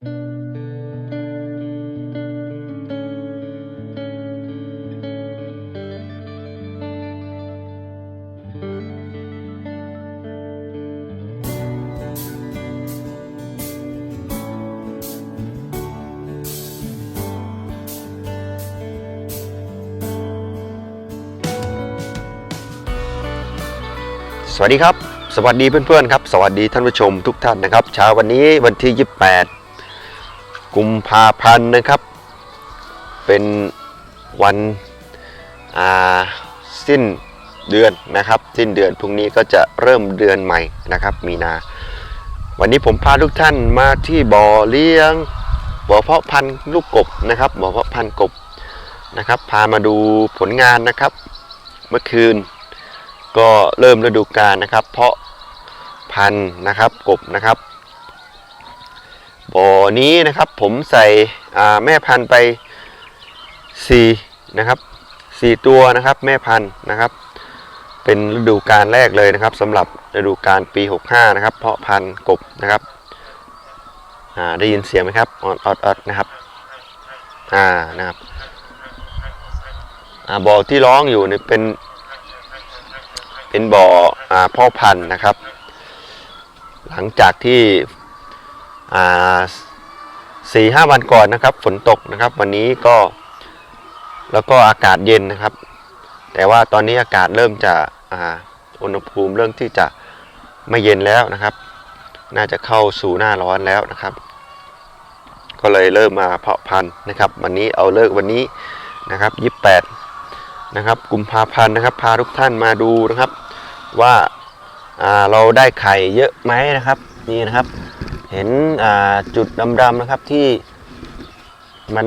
สวัสดีครับ สวัสดีเพื่อนๆครับ สวัสดีท่านผู้ชมทุกท่านนะครับเช้าวันนี้วันที่ 28 กุมภาพันธ์นะครับ เป็นวันสิ้นเดือนนะครับ สิ้นเดือนพรุ่งนี้ก็จะเริ่มเดือนใหม่นะครับ มีนา วันนี้ผมพาทุกท่านมาที่บ่อเลี้ยงบ่อเพาะพันธุ์ลูกกบนะครับบ่อเพาะพันธุ์กบนะครับ พามาดูผลงานนะครับ เมื่อคืนก็เริ่มฤดูกาลนะครับ เพาะพันธุ์นะครับกบนะครับ บ่อนี้นะครับ ผมใส่แม่พันธุ์ไป4นะครับ4ตัวนะครับ แม่พันธุ์นะครับ เป็นฤดูกาลแรกเลยนะครับสำหรับฤดูกาลปี 65 นะครับ เพาะพันธุ์กบนะครับได้ยินเสียงไหมครับออดออดออดนะครับอ่านะครับอ่าบ่อที่ร้องอยู่เนี่ยเป็นเป็นบ่ออพ่อพันธุ์นะครับ หลังจากที่ สี่ห้าวันก่อนนะครับ ฝนตกนะครับ วันนี้ก็แล้วก็อากาศเย็นนะครับ แต่ว่าตอนนี้อากาศเริ่มจะอ่าอุณหภูมิเริ่มที่จะไม่เย็นแล้วนะครับ น่าจะเข้าสู่หน้าร้อนแล้วนะครับ ก็เลยเริ่มมาเพาะพันธุ์นะครับ วันนี้เอาเลิกวันนี้นะครับยี่แปดนะครับกุมภาพันธ์นะครับ พาทุกท่านมาดูนะครับว่าอ่าเราได้ไข่เยอะไหมนะครับ นี่นะครับ เห็นจุดดำๆนะครับที่มัน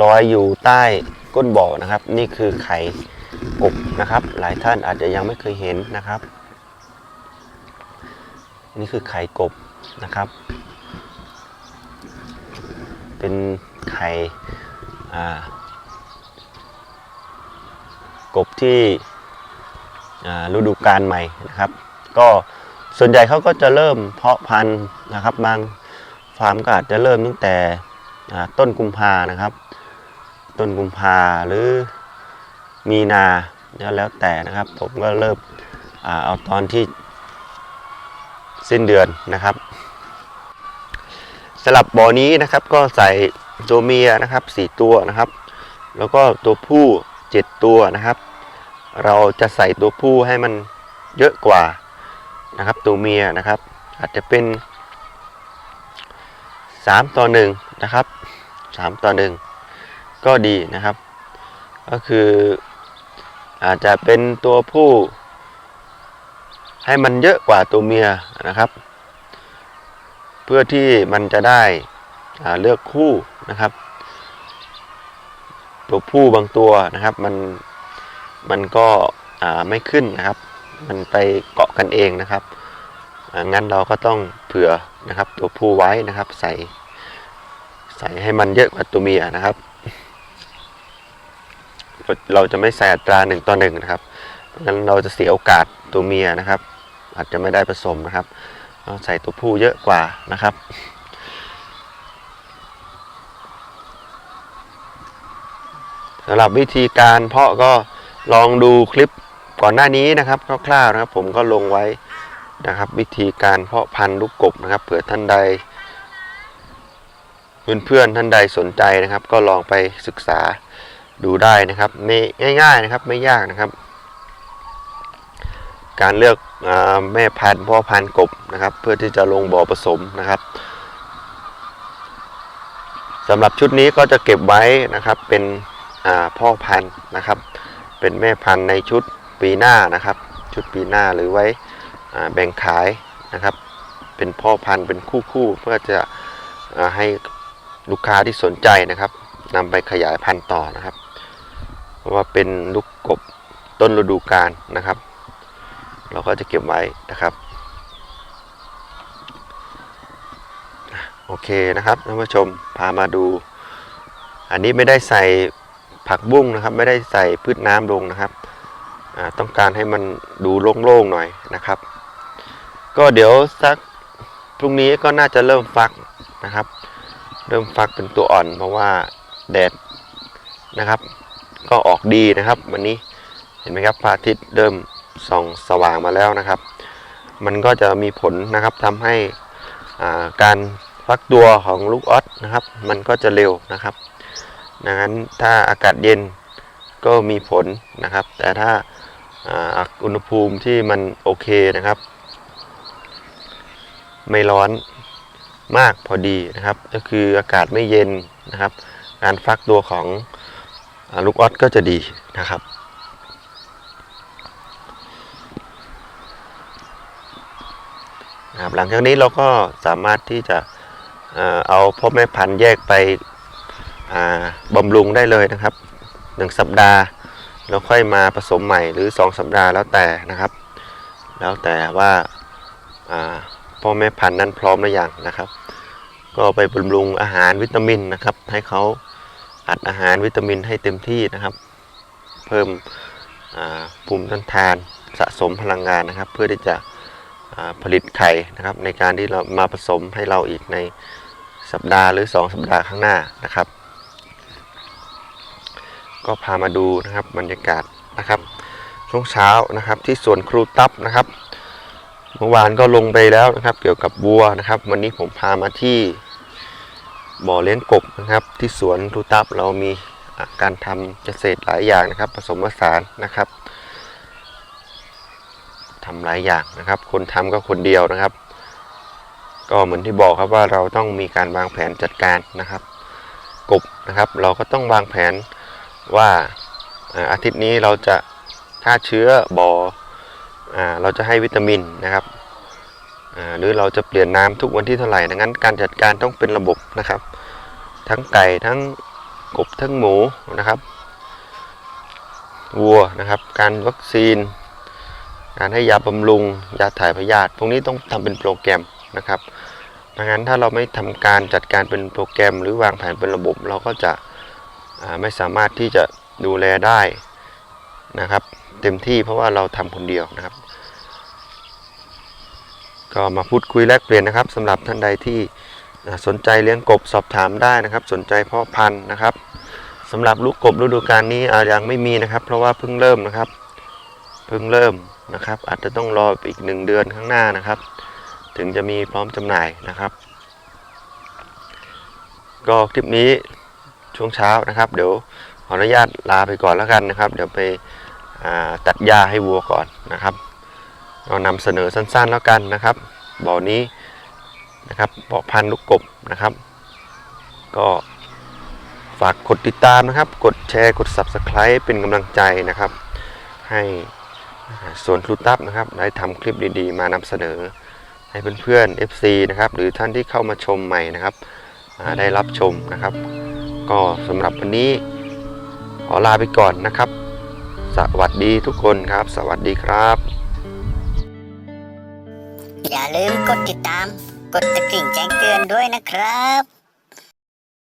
ลอยอยู่ใต้ก้นบ่อนะครับ นี่คือไข่กบนะครับ หลายท่านอาจจะยังไม่เคยเห็นนะครับ นี่คือไข่กบนะครับ เป็นไข่กบที่อ่าฤดูกาลใหม่นะครับ ก็ ส่วนใหญ่เขาก็จะเริ่มเพาะพันธุ์นะครับ บางฟาร์มก็อาจจะเริ่มตั้งแต่ต้นกุมภานะครับ ต้นกุมภาหรือมีนาแล้วแต่นะครับ ผมก็เริ่มอเอาตอนที่สิ้นเดือนนะครับสลับบ่อนี้นะครับก็ใส่ตัวเมียนะครับสี่ตัวนะครับ แล้วก็ตัวผู้ 7 ตัวนะครับ เราจะใส่ตัวผู้ให้มันเยอะกว่า นะครับตัวเมียนะครับ อาจจะเป็น 3 ต่อ1นะครับ 3 ต่อ 1 ก็ดีนะครับ ก็คืออาจจะเป็นตัวผู้ ให้มันเยอะกว่าตัวเมียนะครับ เพื่อที่มันจะได้เลือกคู่นะครับ ตัวผู้บางตัวนะครับมันมันก็ไม่ขึ้นนะครับ มันไปเกาะกันเองนะครับงั้นเราก็ต้องเผื่อนะครับ ตัวผู้ไว้นะครับ ใส่ใส่ให้มันเยอะกว่าตัวเมียนะครับเราเราจะไม่ใส่อัตราหนึ่งต่อหนึ่งนะครับงั้นเราจะเสียโอกาสตัวเมียนะครับ อาจจะไม่ได้ผสมนะครับเราใส่ตัวผู้เยอะกว่านะครับสำหรับวิธีการเพาะก็ลองดูคลิป ก่อนหน้านี้นะครับคร่าวๆนะครับผมก็ลงไว้นะครับ วิธีการเพาะพันธุ์ลูกกบนะครับเผื่อท่านใด เพื่อนๆท่านใดสนใจนะครับ ก็ลองไปศึกษาดูได้นะครับไม่ง่าย ๆนะครับไม่ยากนะครับ การเลือกอแม่พันธุ์พ่อพันธุ์กบนะครับ เพื่อที่จะลงบ่อผสมนะครับสำหรับชุดนี้ก็จะเก็บไว้นะครับเป็นพ่อพันธุ์นะครับ เป็นแม่พันธุ์ในชุด ปีหน้านะครับ ชุดปีหน้าหรือไว้แบ่งขายนะครับ เป็นพ่อพันธุ์เป็นคู่ๆเพื่อจะอให้ลูกค้าที่สนใจนะครับนำไปขยายพันธุ์ต่อนะครับ เพราะว่าเป็นลูกกบต้นฤดูกาลนะครับ เราก็จะเก็บไว้นะครับโอเคนะครับท่านผู้ชมพามาดู อันนี้ไม่ได้ใส่ผักบุ้งนะครับ ไม่ได้ใส่พืชน้ำลงนะครับ ต้องการให้มันดูโล่งๆหน่อยนะครับ ก็เดี๋ยวสักพรุ่งนี้ก็น่าจะเริ่มฟักนะครับ เริ่มฟักเป็นตัวอ่อน เพราะว่าแดดนะครับ ก็ออกดีนะครับ วันนี้เห็นไหมครับพระอาทิตย์เริ่มส่องสว่างมาแล้วนะครับ มันก็จะมีผลนะครับทำให้าการฟักตัวของลูกออสนะครับ มันก็จะเร็วนะครับดังนั้นถ้าอากาศเย็นก็มีผลนะครับ แต่ถ้า อุณหภูมิที่มันโอเคนะครับ ไม่ร้อนมากพอดีนะครับ ก็คืออากาศไม่เย็นนะครับ การฟักตัวของอลูกออสก็จะดีนะครับ หลังจากนี้เราก็สามารถที่จะเอาพ่อแม่พันธุ์แยกไปบำรุงได้เลยนะครับหนึ่งสัปดาห์ แล้วค่อยมาผสมใหม่หรือ 2 สัปดาห์แล้วแต่นะครับ แล้วแต่ว่าพ่อแม่พันธุ์นั้นพร้อมหรือยังนะครับ ก็ไปบำรุงอาหารวิตามินนะครับ ให้เขาอัดอาหารวิตามินให้เต็มที่นะครับ เพิ่มภูมิต้านทานสะสมพลังงานนะครับ เพื่อที่จะผลิตไข่นะครับ ในการที่เรามาผสมให้เราอีกในสัปดาห์หรือ 2 สัปดาห์ข้างหน้านะครับ ก็พามาดูนะครับบรรยากาศนะครับช่วงเช้านะครับที่สวนครูตับนะครับ เมื่อวานก็ลงไปแล้วนะครับ เกี่ยวกับวัวนะครับ วันนี้ผมพามาที่บ่อเลี้ยงกบนะครับ ที่สวนครูตับเรามีการทำเกษตรหลายอย่างนะครับ ผสมผสานนะครับทำหลายอย่างนะครับ คนทำก็คนเดียวนะครับ ก็เหมือนที่บอกครับว่าเราต้องมีการวางแผนจัดการนะครับ กบนะครับ เราก็ต้องวางแผน ว่าอาทิตย์นี้เราจะฆ่าเชื้อบออ่าเราจะให้วิตามินนะครับหรือเราจะเปลี่ยนน้ำทุกวันที่เท่าไหร่ดังนั้นการจัดการต้องเป็นระบบนะครับ ทั้งไก่ทั้งกบทั้งหมูนะครับ วัวนะครับ การวัคซีน การให้ยาบำรุง ยาถ่ายพยาธิพวกนี้ต้องทำเป็นโปรแกรมนะครับดังนั้นถ้าเราไม่ทำการจัดการเป็นโปรแกรม หรือวางแผนเป็นระบบเราก็จะ ไม่สามารถที่จะดูแลได้นะครับ เต็มที่เพราะว่าเราทำคนเดียวนะครับ ก็มาพูดคุยแลกเปลี่ยนนะครับสำหรับท่านใดที่สนใจเลี้ยงกบสอบถามได้นะครับ สนใจพาะพันธุ์นะครับสำหรับลูกกบฤดูกาลนี้อายังไม่มีนะครับ เพราะว่าเพิ่งเริ่มนะครับ เพิ่งเริ่มนะครับ อาจจะต้องรออีกหนึ่งเดือนข้างหน้านะครับ ถึงจะมีพร้อมจำหน่ายนะครับ ก็คลิปนี้ ช่วงเช้านะครับ เดี๋ยวขออนุญาตลาไปก่อนแล้วกันนะครับ เดี๋ยวไปตัดหญ้าให้วัวก่อนนะครับเรานำเสนอสั้นๆแล้วกันนะครับบ่อนี้นะครับบ่อพันธุ์ลูกกบนะครับ ก็ฝากกดติดตามนะครับ กดแชร์กด Subscribe เป็นกำลังใจนะครับ ให้สวนครูตับนะครับ ได้ทำคลิปดีๆ มานำเสนอให้เพื่อนๆ FC นะครับ หรือท่านที่เข้ามาชมใหม่นะครับ ได้รับชมนะครับ ก็สำหรับวันนี้ขอลาไปก่อนนะครับ สวัสดีทุกคนครับ สวัสดีครับ อย่าลืมกดติดตาม กดกระกิ่งแจ้งเตือนด้วยนะครับ